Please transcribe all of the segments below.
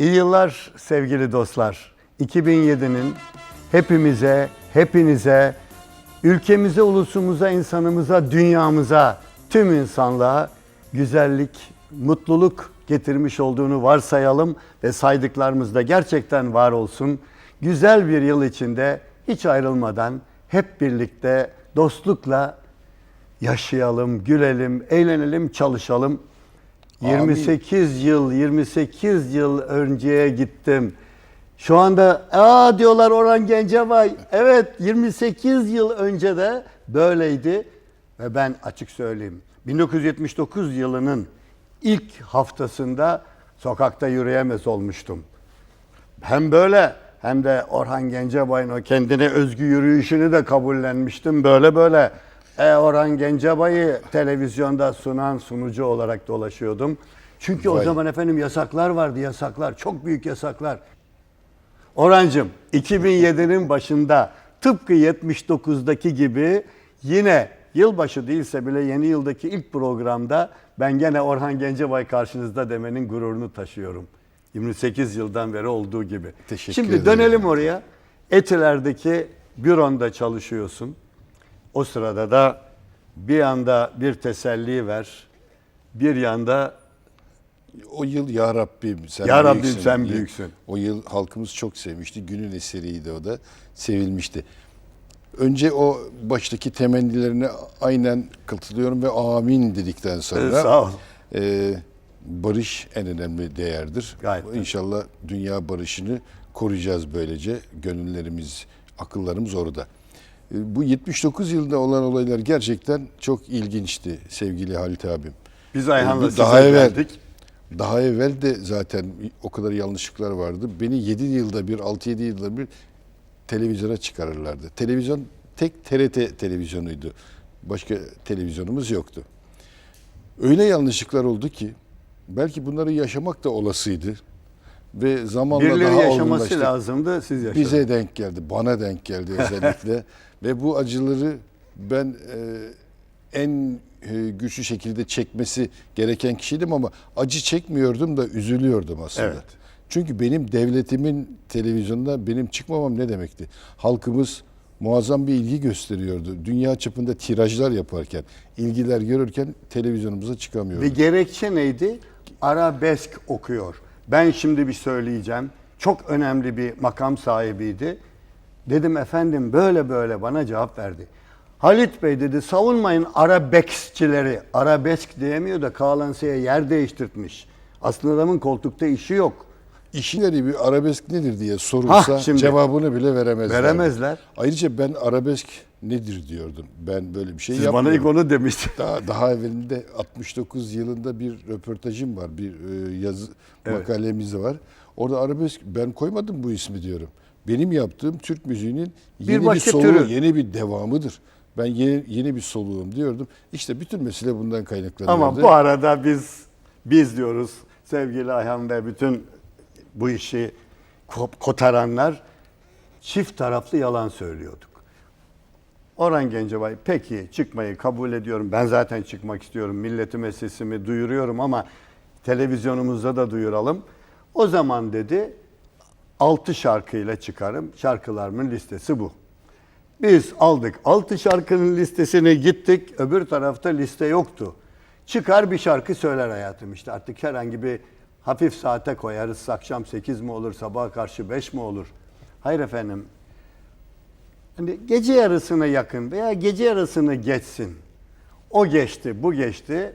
İyi yıllar sevgili dostlar. 2007'nin hepimize, hepinize, ülkemize, ulusumuza, insanımıza, dünyamıza, tüm insanlığa güzellik, mutluluk getirmiş olduğunu varsayalım ve saydıklarımız da gerçekten var olsun. Güzel bir yıl içinde hiç ayrılmadan hep birlikte dostlukla yaşayalım, gülelim, eğlenelim, çalışalım. 28 yıl, 28 yıl önceye gittim. Şu anda aa diyorlar Orhan Gencebay. Evet 28 yıl önce de böyleydi. Ve ben açık söyleyeyim. 1979 yılının ilk haftasında sokakta yürüyemez olmuştum. Hem böyle hem de Orhan Gencebay'ın o kendine özgü yürüyüşünü de kabullenmiştim. Böyle böyle e, Orhan Gencebay'ı televizyonda sunan sunucu olarak dolaşıyordum. Çünkü o Vay. zaman efendim yasaklar vardı yasaklar. Çok büyük yasaklar. Orhancığım 2007'nin başında tıpkı 79'daki gibi yine yılbaşı değilse bile yeni yıldaki ilk programda ben gene Orhan Gencebay karşınızda demenin gururunu taşıyorum. 28 yıldan beri olduğu gibi. Teşekkür Şimdi ederim. dönelim oraya. Etiler'deki büronda çalışıyorsun. O sırada da bir yanda bir teselli ver, bir yanda O yıl Ya Rabbim sen Ya Rabbim büyüksün. sen büyüksün. O yıl halkımız çok sevmişti. Günün eseriydi o da. Sevilmişti. Önce o baştaki temennilerine aynen katılıyorum ve amin dedikten sonra Ee, sağ ol. e, barış en önemli değerdir. Gayet. İnşallah dünya barışını koruyacağız böylece. Gönüllerimiz, akıllarımız orada. E, Bu 79 yılında olan olaylar gerçekten çok ilginçti sevgili Halit abim. biz Ayhan'la Ee, daha evvel geldik. daha evvel de zaten o kadar yanlışlıklar vardı. Beni 7 yılda bir, 6-7 yılda bir televizyona çıkarırlardı. Televizyon tek TRT televizyonuydu. Başka televizyonumuz yoktu. Öyle yanlışlıklar oldu ki belki bunları yaşamak da olasıydı. Ve zamanla Birileri daha yaşaması olgunlaştık. lazımdı, siz yaşadınız. Bize denk geldi, bana denk geldi özellikle. Ve bu acıları ben e, en e, güçlü şekilde çekmesi gereken kişiydim ama acı çekmiyordum da üzülüyordum aslında. Evet. Çünkü benim devletimin televizyonda benim çıkmamam ne demekti? Halkımız muazzam bir ilgi gösteriyordu. Dünya çapında tirajlar yaparken, ilgiler görürken televizyonumuza çıkamıyordu. Ve gerekçe neydi? Arabesk okuyor. Ben şimdi bir söyleyeceğim. Çok önemli bir makam sahibiydi. Dedim efendim böyle böyle bana cevap verdi. Halit Bey dedi savunmayın arabeskçileri. Arabesk diyemiyor da Kağlansı'ya yer değiştirtmiş. Aslında adamın koltukta işi yok. İşleri bir arabesk nedir diye sorulsa Hah, şimdi. cevabını bile veremezler. Veremezler. Ayrıca ben arabesk nedir diyordum. Ben böyle bir şey Siz bana yapmıyorum. ilk onu demiştiniz. Daha, daha evvelinde 69 yılında bir röportajım var. Bir e, yazı Evet. makalemiz var. Orada arabesk ben koymadım bu ismi diyorum. Benim yaptığım Türk müziğinin yeni bir, başka soluğu, türü. yeni bir devamıdır. Ben yeni, yeni bir soluğum diyordum. İşte bütün mesele bundan kaynaklanıyordu. Ama bu arada biz biz diyoruz sevgili Ayhan ve bütün bu işi ko- kotaranlar çift taraflı yalan söylüyorduk. Orhan Gencebay peki çıkmayı kabul ediyorum. Ben zaten çıkmak istiyorum. Milletime sesimi duyuruyorum ama televizyonumuzda da duyuralım. O zaman dedi 6 şarkıyla çıkarım. Şarkılarımın listesi bu. Biz aldık 6 şarkının listesine gittik. Öbür tarafta liste yoktu. Çıkar bir şarkı söyler hayatım işte. Artık herhangi bir hafif saate koyarız. Akşam 8 mi olur, sabaha karşı 5 mi olur? Hayır efendim. Hani gece yarısına yakın veya gece yarısını geçsin. O geçti, bu geçti.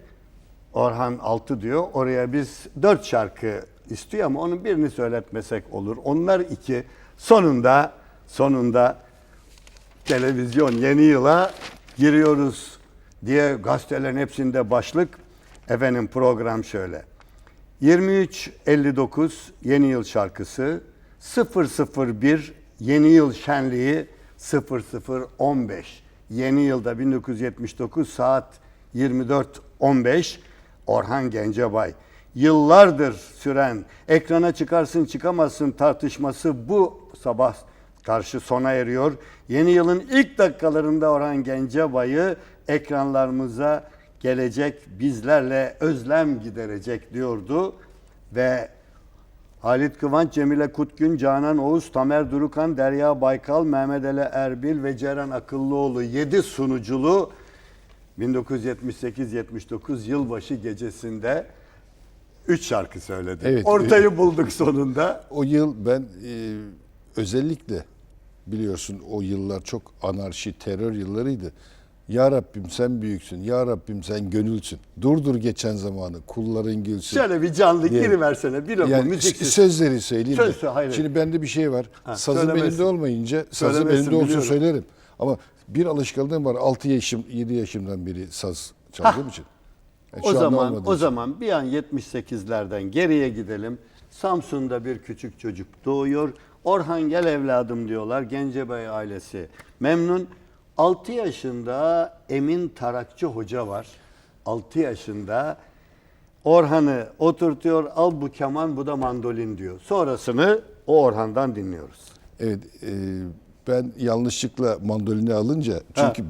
Orhan 6 diyor. Oraya biz 4 şarkı istiyor ama onun birini söyletmesek olur. Onlar iki. Sonunda sonunda televizyon yeni yıla giriyoruz diye gazetelerin hepsinde başlık. Efendim program şöyle. 23.59 yeni yıl şarkısı 001 yeni yıl şenliği 0015 yeni yılda 1979 saat 24.15 Orhan Gencebay yıllardır süren ekrana çıkarsın çıkamazsın tartışması bu sabah karşı sona eriyor. Yeni yılın ilk dakikalarında Orhan Gencebay'ı ekranlarımıza gelecek bizlerle özlem giderecek diyordu ve Halit Kıvanç, Cemile Kutgün, Canan Oğuz, Tamer Durukan, Derya Baykal, Mehmet Ali Erbil ve Ceren Akıllıoğlu 7 sunuculu 1978-79 yılbaşı gecesinde 3 şarkı söyledi. Evet. Ortayı bulduk sonunda. O yıl ben e, özellikle biliyorsun o yıllar çok anarşi, terör yıllarıydı. Ya Rabbim sen büyüksün, Ya Rabbim sen gönülsün. Durdur geçen zamanı, kulların gülsün. Şöyle bir canlı Diyelim. giriversene bir yani müziksiz. sözleri söyleyeyim Söz- hayır. Şimdi bende bir şey var. Ha, Sazım elimde olmayınca sazım elimde olsun biliyorum. söylerim. Ama bir alışkanlığım var. 6 yaşım, 7 yaşımdan beri saz çaldığım için. Yani O zaman o zaman bir an 78'lerden geriye gidelim. Samsun'da bir küçük çocuk doğuyor. Orhan gel evladım diyorlar. Gencebay ailesi memnun. 6 yaşında Emin Tarakçı Hoca var. 6 yaşında Orhan'ı oturtuyor. Al bu keman bu da mandolin diyor. Sonrasını o Orhan'dan dinliyoruz. Evet, e, ben yanlışlıkla mandolini alınca çünkü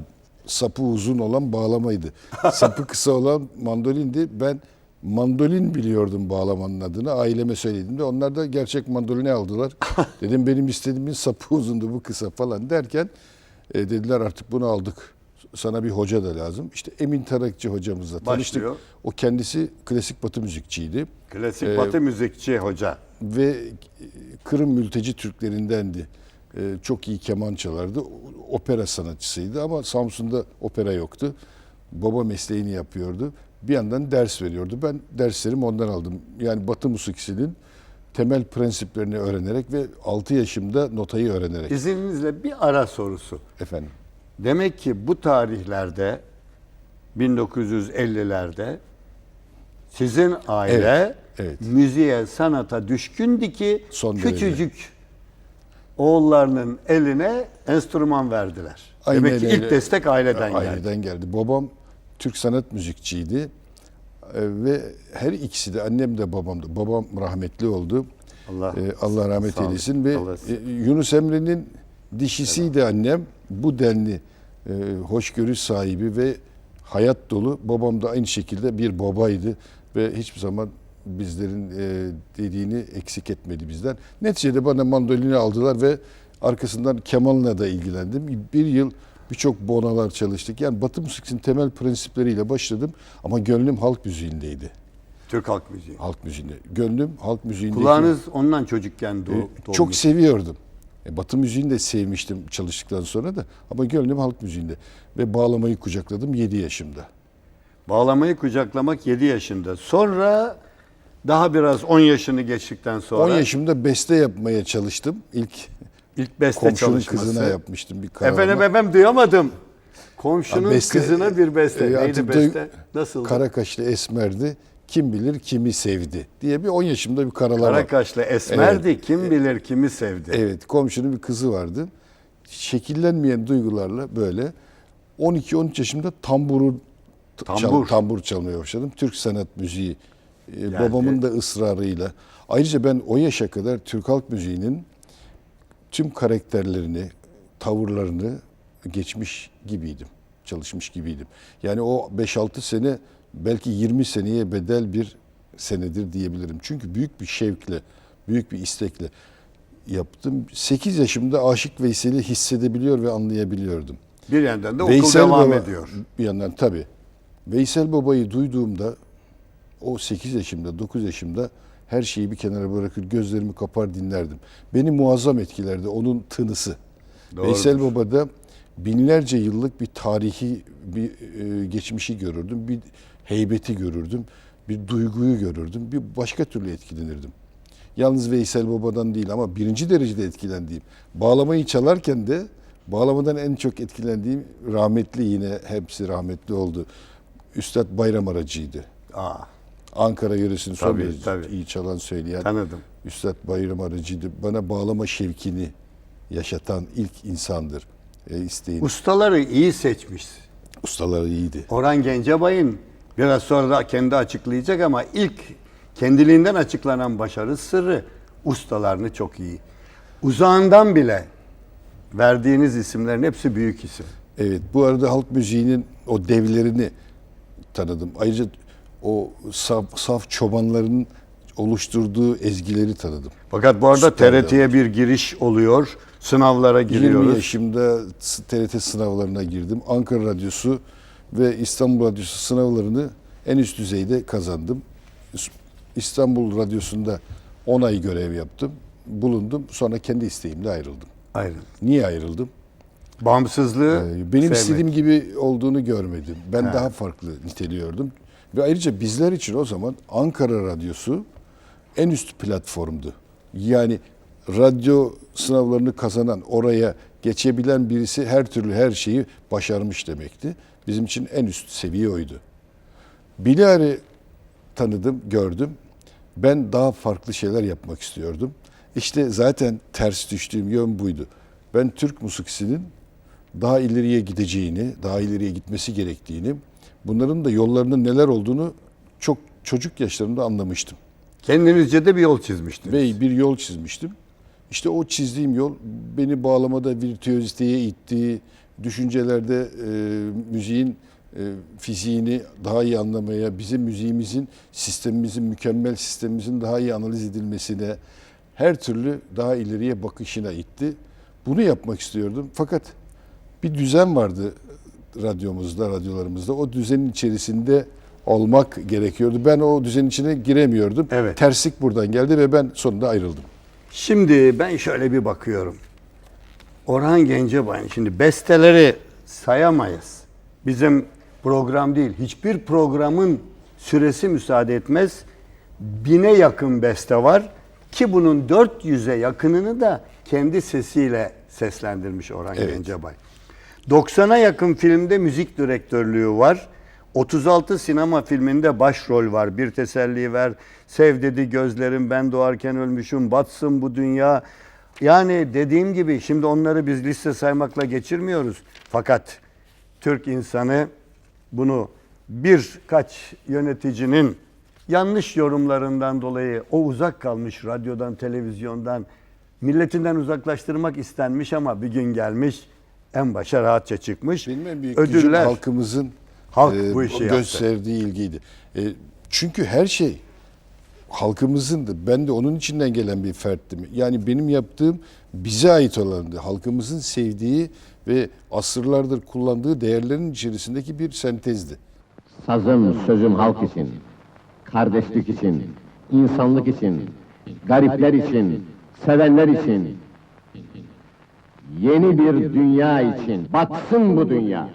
sapı uzun olan bağlamaydı. sapı kısa olan mandolindi. Ben mandolin biliyordum bağlamanın adını. Aileme söyledim de onlar da gerçek mandolini aldılar. Dedim benim istediğimin sapı uzundu bu kısa falan derken e, dediler artık bunu aldık. Sana bir hoca da lazım. İşte Emin Tarakçı hocamızla tanıştık. Başlıyor. O kendisi klasik batı müzikçiydi Klasik Ee, batı müzikçi hoca. ve Kırım mülteci Türklerindendi. Ee, çok iyi keman çalardı. Opera sanatçısıydı ama Samsun'da opera yoktu. Baba mesleğini yapıyordu. Bir yandan ders veriyordu. Ben derslerimi ondan aldım. Yani Batı musikisinin temel prensiplerini öğrenerek ve 6 yaşımda notayı öğrenerek. İzninizle bir ara sorusu. Efendim. Demek ki bu tarihlerde 1950'lerde sizin aile Evet, evet. müziğe, sanata düşkündü ki Son derece. Oğullarının eline enstrüman verdiler. Aynen Demek ki ilk destek aileden geldi. Aileden geldi. Babam Türk sanat müzikçiydi. Ee, ve her ikisi de annem de babam da. Babam rahmetli oldu. Allah- Ee, Allah rahmet Sağ olun. eylesin ve Allah- e, Yunus Emre'nin dişisiydi annem. Bu denli e, hoşgörü sahibi ve hayat dolu. Babam da aynı şekilde bir babaydı ve hiçbir zaman bizlerin e, dediğini eksik etmedi bizden. Neticede bana mandolini aldılar ve arkasından kemanla da ilgilendim. Bir yıl birçok bonalar çalıştık. Yani Batı müziğinin temel prensipleriyle başladım ama gönlüm halk müziğindeydi. Türk halk müziği. Halk müziğinde. Gönlüm halk müziğindeydi. Kulağınız ondan çocukken doğ, doğmuş. Çok seviyordum. E, Batı müziğini de sevmiştim çalıştıktan sonra da. Ama gönlüm halk müziğinde. Ve bağlamayı kucakladım 7 yaşımda. Bağlamayı kucaklamak 7 yaşında. Sonra daha biraz 10 yaşını geçtikten sonra 10 yaşımda beste yapmaya çalıştım. İlk ilk beste komşunun çalışması. kızına yapmıştım bir karavana. Efendim efendim duyamadım. Komşunun Beste- kızına bir beste. E, Neydi beste? Nasıl? Kara kaşlı esmerdi. Kim bilir kimi sevdi diye bir 10 yaşımda bir karalama. Karakaşlı esmerdi. Kim bilir kimi sevdi. Evet, komşunun bir kızı vardı. Şekillenmeyen duygularla böyle 12-13 yaşımda tamburu Tambur. Çal, tambur çalmaya başladım. Türk sanat müziği e, babamın da ısrarıyla. Ayrıca ben o yaşa kadar Türk halk müziğinin tüm karakterlerini, tavırlarını geçmiş gibiydim. Çalışmış gibiydim. Yani o 5-6 sene belki 20 seneye bedel bir senedir diyebilirim. Çünkü büyük bir şevkle, büyük bir istekle yaptım. 8 yaşımda Aşık Veysel'i hissedebiliyor ve anlayabiliyordum. Bir yandan da okul devam ediyor. Bir yandan tabii. Veysel Baba'yı duyduğumda o 8 yaşımda, 9 yaşımda her şeyi bir kenara bırakır, gözlerimi kapar dinlerdim. Beni muazzam etkilerdi onun tınısı. Doğrudur. Veysel Baba'da binlerce yıllık bir tarihi bir e, geçmişi görürdüm, bir heybeti görürdüm, bir duyguyu görürdüm, bir başka türlü etkilenirdim. Yalnız Veysel Baba'dan değil ama birinci derecede etkilendiğim. Bağlamayı çalarken de bağlamadan en çok etkilendiğim rahmetli yine hepsi rahmetli oldu. Üstad Bayram Aracı'ydı. Aa, Ankara yöresini son Tabii, tabii. iyi çalan söyleyen tanıdım. Üstad Bayram Aracı'ydı. Bana bağlama şevkini yaşatan ilk insandır. E, isteğin. Ustaları iyi seçmiş. Ustaları iyiydi. Orhan Gencebay'ın biraz sonra da kendi açıklayacak ama ilk kendiliğinden açıklanan başarı sırrı ustalarını çok iyi. Uzağından bile verdiğiniz isimlerin hepsi büyük isim. Evet, bu arada halk müziğinin o devlerini tanıdım. Ayrıca o saf, saf çobanların oluşturduğu ezgileri tanıdım. Fakat bu arada TRT'ye bir giriş oluyor. Sınavlara 20 giriyoruz. yaşımda TRT sınavlarına girdim. Ankara Radyosu ve İstanbul Radyosu sınavlarını en üst düzeyde kazandım. İstanbul Radyosu'nda 10 ay görev yaptım. Bulundum. Sonra kendi isteğimle ayrıldım. Aynen. Niye ayrıldım? Bağımsızlığı Ee, Benim sevmek. istediğim gibi olduğunu görmedim. Ben daha farklı niteliyordum. Ve ayrıca bizler için o zaman Ankara Radyosu en üst platformdu. Yani radyo sınavlarını kazanan, oraya geçebilen birisi her türlü her şeyi başarmış demekti. Bizim için en üst seviye oydu. Bilal'i tanıdım, gördüm. Ben daha farklı şeyler yapmak istiyordum. İşte zaten ters düştüğüm yön buydu. Ben Türk musikisinin daha ileriye gideceğini, daha ileriye gitmesi gerektiğini, bunların da yollarının neler olduğunu çok çocuk yaşlarımda anlamıştım. Kendinizce de bir yol çizmiştiniz. Ve bir yol çizmiştim. İşte o çizdiğim yol beni bağlamada virtüöziteye itti. Düşüncelerde e, müziğin e, fiziğini daha iyi anlamaya, bizim müziğimizin, sistemimizin, mükemmel sistemimizin daha iyi analiz edilmesine, her türlü daha ileriye bakışına itti. Bunu yapmak istiyordum. Fakat bir düzen vardı radyomuzda, radyolarımızda. O düzenin içerisinde olmak gerekiyordu. Ben o düzenin içine giremiyordum. Evet. Terslik buradan geldi ve ben sonunda ayrıldım. Şimdi ben şöyle bir bakıyorum. Orhan Gencebay'ın şimdi besteleri sayamayız. Bizim program değil. Hiçbir programın süresi müsaade etmez. Bine yakın beste var ki bunun 400'e yakınını da kendi sesiyle seslendirmiş Orhan Evet. Gencebay. 90'a yakın filmde müzik direktörlüğü var. 36 sinema filminde başrol var. Bir teselli ver, sev dedi gözlerim ben doğarken ölmüşüm, batsın bu dünya. Yani dediğim gibi şimdi onları biz liste saymakla geçirmiyoruz. Fakat Türk insanı bunu birkaç yöneticinin yanlış yorumlarından dolayı o uzak kalmış radyodan, televizyondan, milletinden uzaklaştırmak istenmiş ama bir gün gelmiş en başa rahatça çıkmış. Benim en büyük gücüm Ödüller. halkımızın Halk e, bu işi yaptı. gösterdiği ilgiydi. E, çünkü her şey halkımızındı. Ben de onun içinden gelen bir ferttim. Yani benim yaptığım bize ait olandı. Halkımızın sevdiği ve asırlardır kullandığı değerlerin içerisindeki bir sentezdi. Sazım, sözüm halk için, kardeşlik için, insanlık için, garipler için, sevenler için, yeni bir dünya için, batsın bu dünya.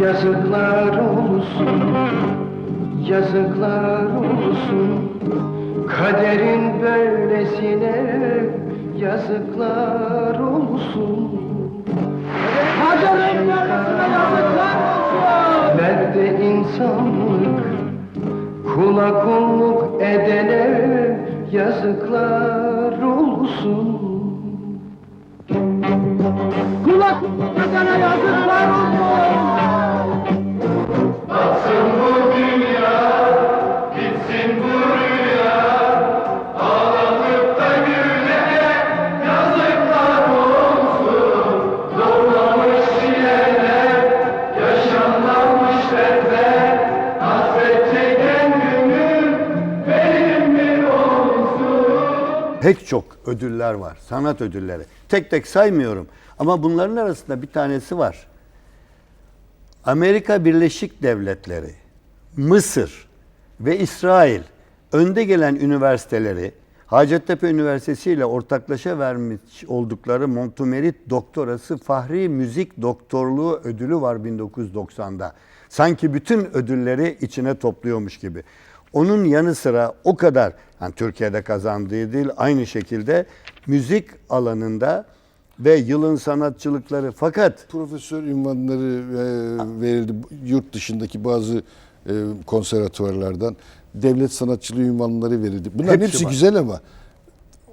Yazıklar olsun, yazıklar olsun. Kaderin böylesine yazıklar olsun. Kaderin böylesine yazıklar olsun. Nerede insanlık, kula kulluk edene yazıklar olsun Pek çok ödüller var. Sanat ödülleri. Tek tek saymıyorum. Ama bunların arasında bir tanesi var. Amerika Birleşik Devletleri, Mısır ve İsrail önde gelen üniversiteleri Hacettepe Üniversitesi ile ortaklaşa vermiş oldukları Montumerit Doktorası Fahri Müzik Doktorluğu ödülü var 1990'da. Sanki bütün ödülleri içine topluyormuş gibi. Onun yanı sıra o kadar yani Türkiye'de kazandığı değil aynı şekilde müzik alanında ve yılın sanatçılıkları fakat Profesör ünvanları e, verildi yurt dışındaki bazı e, konservatuvarlardan. Devlet sanatçılığı ünvanları verildi. Bunların Hepsi hepsi, var. güzel ama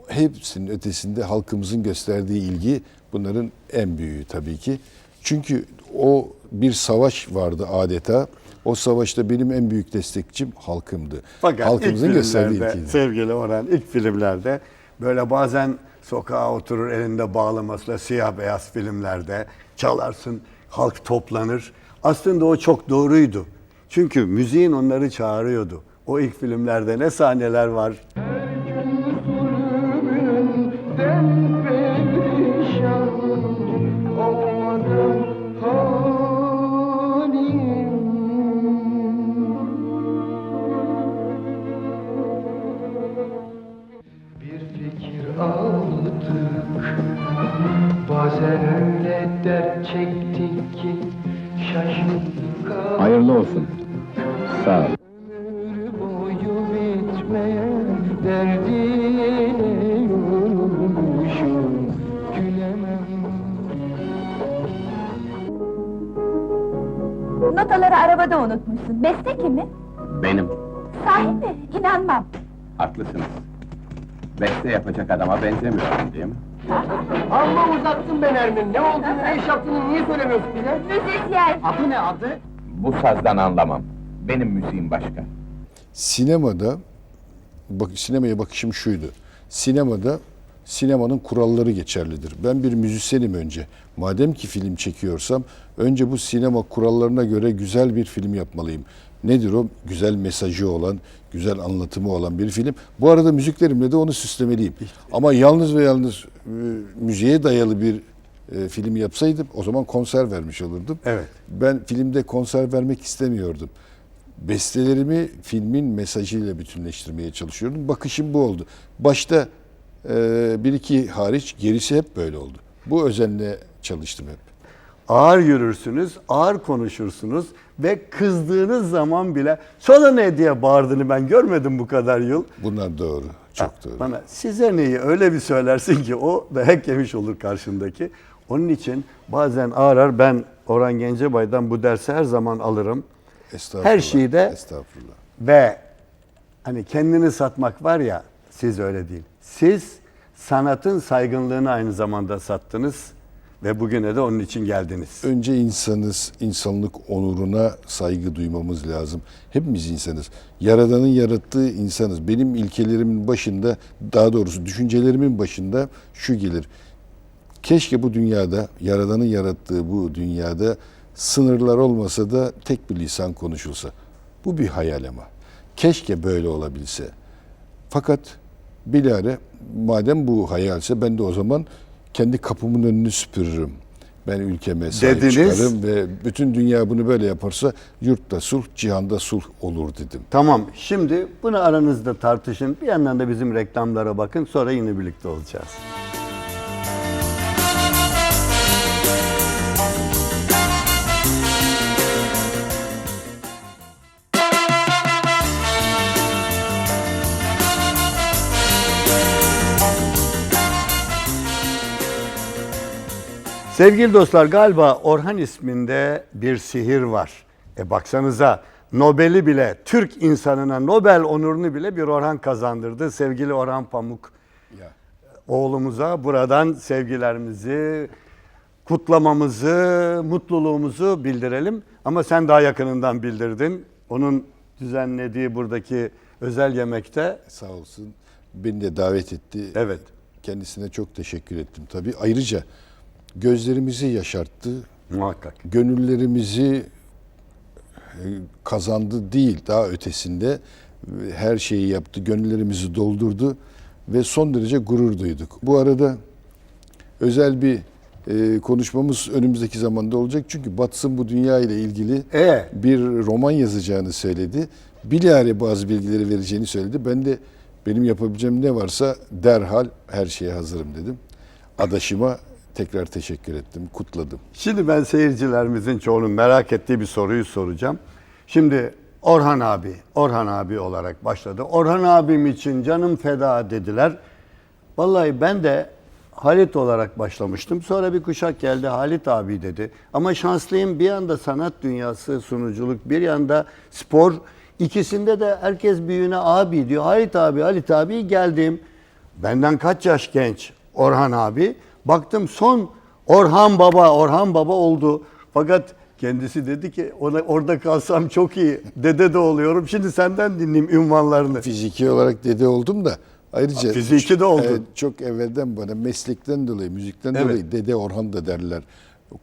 hepsinin ötesinde halkımızın gösterdiği ilgi bunların en büyüğü tabii ki. Çünkü o bir savaş vardı adeta. O savaşta benim en büyük destekçim halkımdı. Fakat Halkımızın ilk filmlerde, sevgili Orhan, ilk filmlerde böyle bazen sokağa oturur elinde bağlamasıyla siyah beyaz filmlerde çalarsın, halk toplanır. Aslında o çok doğruydu. Çünkü müziğin onları çağırıyordu. O ilk filmlerde ne sahneler var. Ben Bazen öyle dert çektik ki Şaşırdık Hayırlı olsun. Sağ ol. Ömür boyu bitmeyen derdine yorulmuşum Gülemem Notaları arabada unutmuşsun. Beste kimi? Benim. Sahi mi? İnanmam. Haklısınız. Beste yapacak adama benzemiyorum değil mi? Amma uzattın ben Ermin. Ne olduğunu, ne iş yaptığını niye söylemiyorsun bize? Müzisyen. Adı ne adı? Bu sazdan anlamam. Benim müziğim başka. Sinemada bak sinemaya bakışım şuydu. Sinemada sinemanın kuralları geçerlidir. Ben bir müzisyenim önce. Madem ki film çekiyorsam önce bu sinema kurallarına göre güzel bir film yapmalıyım. Nedir o? Güzel mesajı olan, güzel anlatımı olan bir film. Bu arada müziklerimle de onu süslemeliyim. Ama yalnız ve yalnız e, müziğe dayalı bir e, film yapsaydım o zaman konser vermiş olurdum. Evet. Ben filmde konser vermek istemiyordum bestelerimi filmin mesajıyla bütünleştirmeye çalışıyorum. Bakışım bu oldu. Başta bir iki hariç gerisi hep böyle oldu. Bu özenle çalıştım hep. Ağır yürürsünüz, ağır konuşursunuz ve kızdığınız zaman bile sonra ne diye bağırdığını ben görmedim bu kadar yıl. Bunlar doğru. Çok doğru. Bana size neyi öyle bir söylersin ki o dayak yemiş olur karşındaki. Onun için bazen ağrar ben Orhan Gencebay'dan bu dersi her zaman alırım. Estağfurullah. Her şeyi de Estağfurullah. ve hani kendini satmak var ya siz öyle değil. Siz sanatın saygınlığını aynı zamanda sattınız ve bugüne de onun için geldiniz. Önce insanız, insanlık onuruna saygı duymamız lazım. Hepimiz insanız. Yaradanın yarattığı insanız. Benim ilkelerimin başında, daha doğrusu düşüncelerimin başında şu gelir. Keşke bu dünyada, Yaradan'ın yarattığı bu dünyada sınırlar olmasa da tek bir lisan konuşulsa. Bu bir hayal ama. Keşke böyle olabilse. Fakat bilare madem bu hayalse ben de o zaman kendi kapımın önünü süpürürüm. Ben ülkeme sahip Dediniz. çıkarım ve bütün dünya bunu böyle yaparsa yurtta sulh, cihanda sulh olur dedim. Tamam şimdi bunu aranızda tartışın. Bir yandan da bizim reklamlara bakın sonra yine birlikte olacağız. Sevgili dostlar galiba Orhan isminde bir sihir var. E baksanıza Nobel'i bile Türk insanına Nobel onurunu bile bir Orhan kazandırdı. Sevgili Orhan Pamuk Ya. oğlumuza buradan sevgilerimizi, kutlamamızı, mutluluğumuzu bildirelim. Ama sen daha yakınından bildirdin. Onun düzenlediği buradaki özel yemekte Sağ olsun. Beni de davet etti. Evet. Kendisine çok teşekkür ettim tabii. Ayrıca gözlerimizi yaşarttı. muhakkak. gönüllerimizi e, kazandı değil daha ötesinde e, her şeyi yaptı gönüllerimizi doldurdu ve son derece gurur duyduk. Bu arada özel bir e, konuşmamız önümüzdeki zamanda olacak çünkü Batsın bu dünya ile ilgili E? bir roman yazacağını söyledi. Bilahare bazı bilgileri vereceğini söyledi. Ben de benim yapabileceğim ne varsa derhal her şeye hazırım dedim. Adaşıma tekrar teşekkür ettim, kutladım. Şimdi ben seyircilerimizin çoğunun merak ettiği bir soruyu soracağım. Şimdi Orhan abi, Orhan abi olarak başladı. Orhan abim için canım feda dediler. Vallahi ben de Halit olarak başlamıştım. Sonra bir kuşak geldi Halit abi dedi. Ama şanslıyım bir yanda sanat dünyası, sunuculuk, bir yanda spor. İkisinde de herkes büyüğüne abi diyor. Halit abi, Halit abi geldim. Benden kaç yaş genç Orhan abi. Baktım son Orhan Baba, Orhan Baba oldu. Fakat kendisi dedi ki ona, orada kalsam çok iyi. Dede de oluyorum. Şimdi senden dinleyeyim ünvanlarını. Fiziki olarak dede oldum da ayrıca Fiziki de oldun. Evet, çok evvelden bana meslekten dolayı, müzikten Evet. dolayı dede Orhan da derler.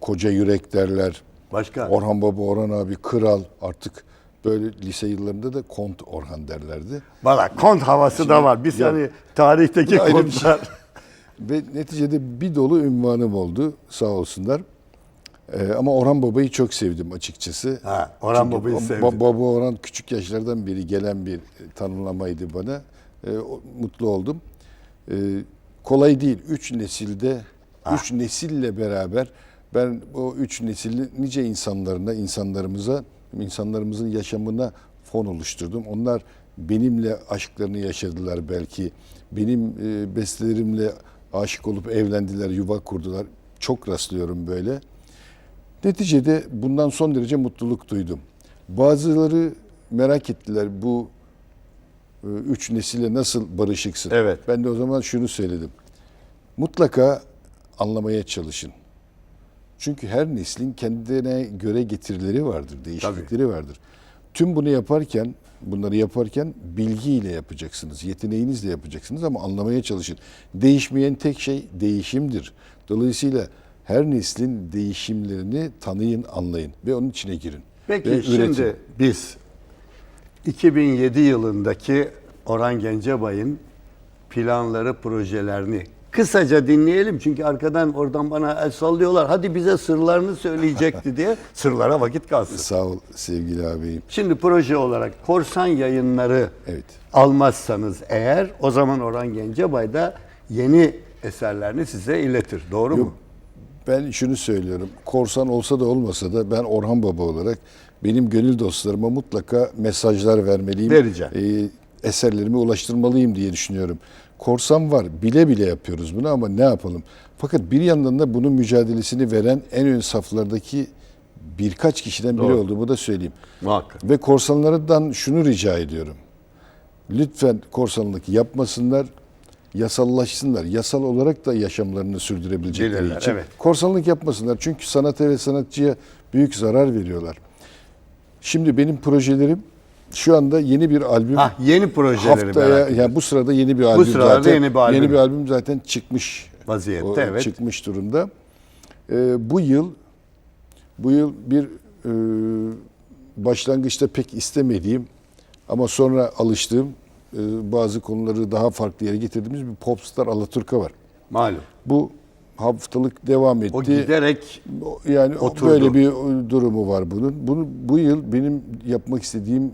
Koca Yürek derler. Başka? Orhan Baba, Orhan abi, Kral artık böyle lise yıllarında da Kont Orhan derlerdi. Valla kont havası da var. Biz Ya- hani tarihteki şey. Ve neticede bir dolu ünvanım oldu sağ olsunlar. Ee, ama Orhan Baba'yı çok sevdim açıkçası. Ha, Orhan Çünkü Baba'yı ba- sevdin. ba- Baba Orhan küçük yaşlardan beri gelen bir tanımlamaydı bana. Ee, mutlu oldum. Ee, kolay değil. Üç nesilde, üç nesille beraber ben o üç nesilli nice insanlarına, insanlarımıza, insanlarımızın yaşamına fon oluşturdum. Onlar benimle aşklarını yaşadılar belki. Benim e, bestelerimle aşık olup evlendiler, yuva kurdular. Çok rastlıyorum böyle. Neticede bundan son derece mutluluk duydum. Bazıları merak ettiler bu e, üç nesile nasıl barışıksın? Evet. Ben de o zaman şunu söyledim. Mutlaka anlamaya çalışın. Çünkü her neslin kendine göre getirileri vardır, değişiklikleri vardır. Tüm bunu yaparken, bunları yaparken bilgiyle yapacaksınız, yeteneğinizle yapacaksınız ama anlamaya çalışın. Değişmeyen tek şey değişimdir. Dolayısıyla her neslin değişimlerini tanıyın, anlayın ve onun içine girin. Peki ve şimdi üretin. biz 2007 yılındaki Orhan Gencebay'ın planları, projelerini kısaca dinleyelim. Çünkü arkadan oradan bana el sallıyorlar. Hadi bize sırlarını söyleyecekti diye. Sırlara vakit kalsın. Sağ ol sevgili ağabeyim. Şimdi proje olarak korsan yayınları Evet. almazsanız eğer o zaman Orhan Gencebay da yeni eserlerini size iletir. Doğru mu? Yok. Ben şunu söylüyorum. Korsan olsa da olmasa da ben Orhan Baba olarak benim gönül dostlarıma mutlaka mesajlar vermeliyim. Vereceğim. Ee, eserlerimi ulaştırmalıyım diye düşünüyorum. Korsan var. Bile bile yapıyoruz bunu ama ne yapalım? Fakat bir yandan da bunun mücadelesini veren en ön saflardaki birkaç kişiden biri Doğru. olduğumu da söyleyeyim. Muhakkak. Ve korsanlardan şunu rica ediyorum. Lütfen korsanlık yapmasınlar, yasallaşsınlar. Yasal olarak da yaşamlarını sürdürebilecekleri Bilirler, için. evet. Korsanlık yapmasınlar. Çünkü sanata ve sanatçıya büyük zarar veriyorlar. Şimdi benim projelerim şu anda yeni bir albüm Ha yeni projeleri merak haftaya ediyorum. yani bu sırada yeni bir albüm sıralarda zaten yeni bir albüm. yeni bir albüm zaten çıkmış Vaziyette, O evet. çıkmış durumda. Ee, bu yıl bu yıl bir e, başlangıçta pek istemediğim ama sonra alıştığım e, bazı konuları daha farklı yere getirdiğimiz bir popstar Alaturka var. Malum. Bu haftalık devam etti. O giderek Yani Oturdu. böyle bir durumu var bunun. Bunu bu yıl benim yapmak istediğim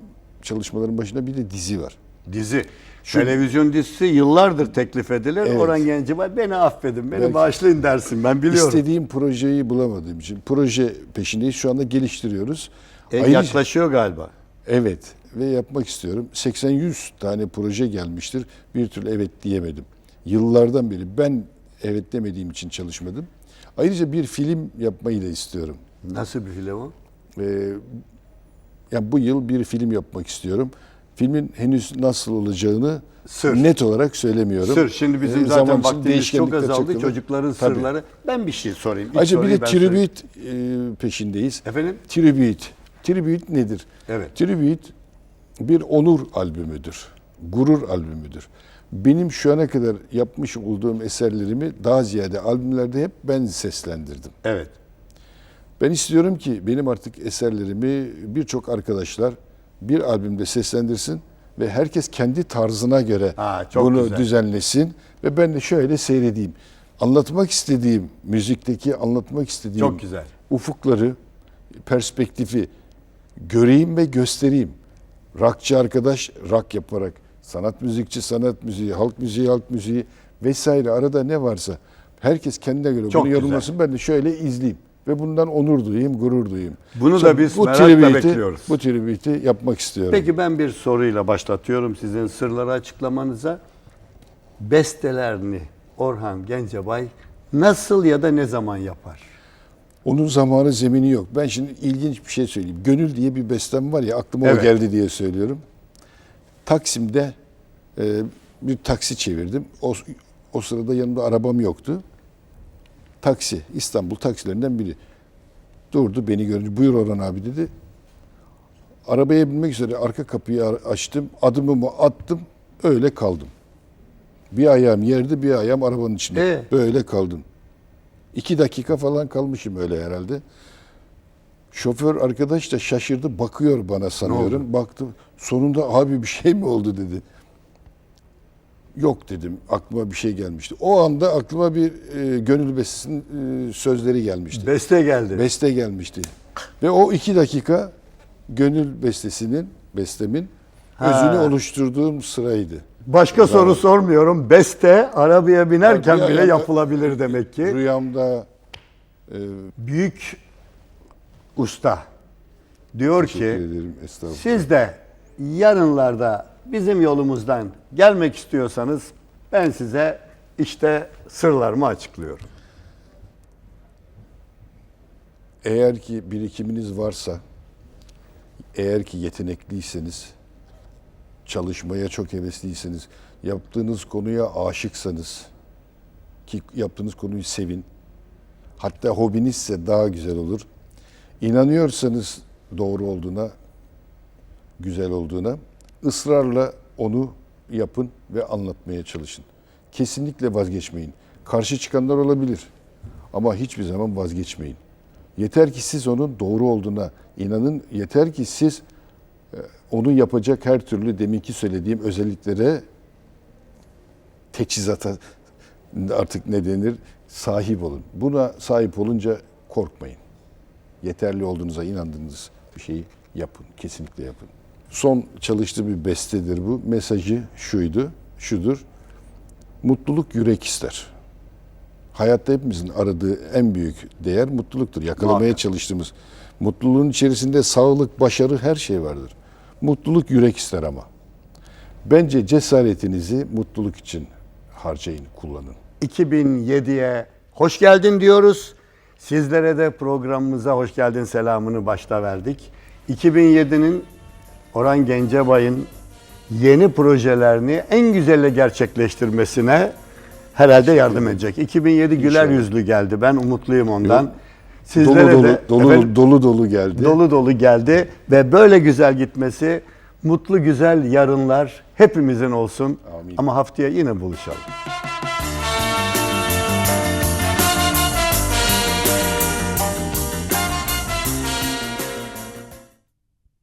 çalışmaların başında bir de dizi var. dizi. Televizyon dizisi yıllardır teklif edilir. Evet. Orhan Gencebay beni affedin, beni Belki- bağışlayın dersin. Ben biliyorum. İstediğim projeyi bulamadığım için proje peşindeyiz. Şu anda geliştiriyoruz. E, Ayrıca- yaklaşıyor galiba. Evet ve yapmak istiyorum. 80-100 tane proje gelmiştir. Bir türlü evet diyemedim. Yıllardan beri ben evet demediğim için çalışmadım. Ayrıca bir film yapmayı da istiyorum. Nasıl bir film o? Ee, yani bu yıl bir film yapmak istiyorum. Filmin henüz nasıl olacağını Sır. net olarak söylemiyorum. Sır. Şimdi bizim Ee, zaten vaktimiz çok azaldı. Çocukların Tabii. sırları. Ben bir şey sorayım. İlk Ayrıca bir de tribute e, peşindeyiz. Efendim? Tribute. Tribute nedir? Evet. Tribute bir onur albümüdür. Gurur albümüdür. Benim şu ana kadar yapmış olduğum eserlerimi daha ziyade albümlerde hep ben seslendirdim. Evet. Ben istiyorum ki benim artık eserlerimi birçok arkadaşlar bir albümde seslendirsin ve herkes kendi tarzına göre Ha, bunu güzel. düzenlesin ve ben de şöyle seyredeyim. Anlatmak istediğim müzikteki anlatmak istediğim Çok güzel. ufukları, perspektifi göreyim ve göstereyim. Rockçı arkadaş rock yaparak, sanat müzikçi sanat müziği, halk müziği halk müziği vesaire arada ne varsa herkes kendine göre Çok bunu yorumlasın. Ben de şöyle izleyeyim ve bundan onur duyayım, gurur duyayım. Bunu da Sonra biz bu merakla bekliyoruz. Bu tribute'i yapmak istiyorum. Peki ben bir soruyla başlatıyorum sizin sırları açıklamanıza. Bestelerini Orhan Gencebay nasıl ya da ne zaman yapar? Onun zamanı zemini yok. Ben şimdi ilginç bir şey söyleyeyim. Gönül diye bir bestem var ya aklıma Evet. o geldi diye söylüyorum. Taksim'de e, bir taksi çevirdim. O, o sırada yanımda arabam yoktu. Taksi, İstanbul taksilerinden biri. Durdu beni görünce buyur Orhan abi dedi. Arabaya binmek üzere arka kapıyı açtım. Adımımı attım. Öyle kaldım. Bir ayağım yerde bir ayağım arabanın içinde. Ee? Böyle kaldım. İki dakika falan kalmışım öyle herhalde. Şoför arkadaş da şaşırdı bakıyor bana sanıyorum. Baktım sonunda abi bir şey mi oldu dedi. Yok dedim aklıma bir şey gelmişti. O anda aklıma bir e, gönül bestesinin e, sözleri gelmişti. Beste geldi. Beste gelmişti. Ve o iki dakika gönül bestesinin, bestemin özünü oluşturduğum sıraydı. Başka soru sormuyorum. Beste arabaya binerken Arabaya bile ya- yapılabilir demek ki. Rüyamda e, Büyük usta diyor teşekkür ki ederim estağfurullah. siz de yarınlarda bizim yolumuzdan gelmek istiyorsanız ben size işte sırlarımı açıklıyorum. Eğer ki birikiminiz varsa, eğer ki yetenekliyseniz, çalışmaya çok hevesliyseniz, yaptığınız konuya aşıksanız, ki yaptığınız konuyu sevin, hatta hobinizse daha güzel olur. İnanıyorsanız doğru olduğuna, güzel olduğuna, ısrarla onu yapın ve anlatmaya çalışın. Kesinlikle vazgeçmeyin. Karşı çıkanlar olabilir ama hiçbir zaman vazgeçmeyin. Yeter ki siz onun doğru olduğuna inanın. Yeter ki siz e, onu yapacak her türlü deminki söylediğim özelliklere teçhizata artık ne denir sahip olun. Buna sahip olunca korkmayın. Yeterli olduğunuza inandığınız bir şeyi yapın. Kesinlikle yapın. Son çalıştığı bir bestedir bu. Mesajı şuydu, şudur. Mutluluk yürek ister. Hayatta hepimizin aradığı en büyük değer mutluluktur. Yakalamaya Muhakkak. çalıştığımız. Mutluluğun içerisinde sağlık, başarı her şey vardır. Mutluluk yürek ister ama. Bence cesaretinizi mutluluk için harcayın, kullanın. 2007'ye hoş geldin diyoruz. Sizlere de programımıza hoş geldin selamını başta verdik. 2007'nin Orhan Gencebay'ın yeni projelerini en güzelle gerçekleştirmesine herhalde yardım edecek. 2007 güler yüzlü geldi. Ben umutluyum ondan. Dolu Sizlere dolu, de dolu, efendim, dolu dolu geldi. dolu dolu geldi ve böyle güzel gitmesi mutlu güzel yarınlar hepimizin olsun. Amin. Ama haftaya yine buluşalım.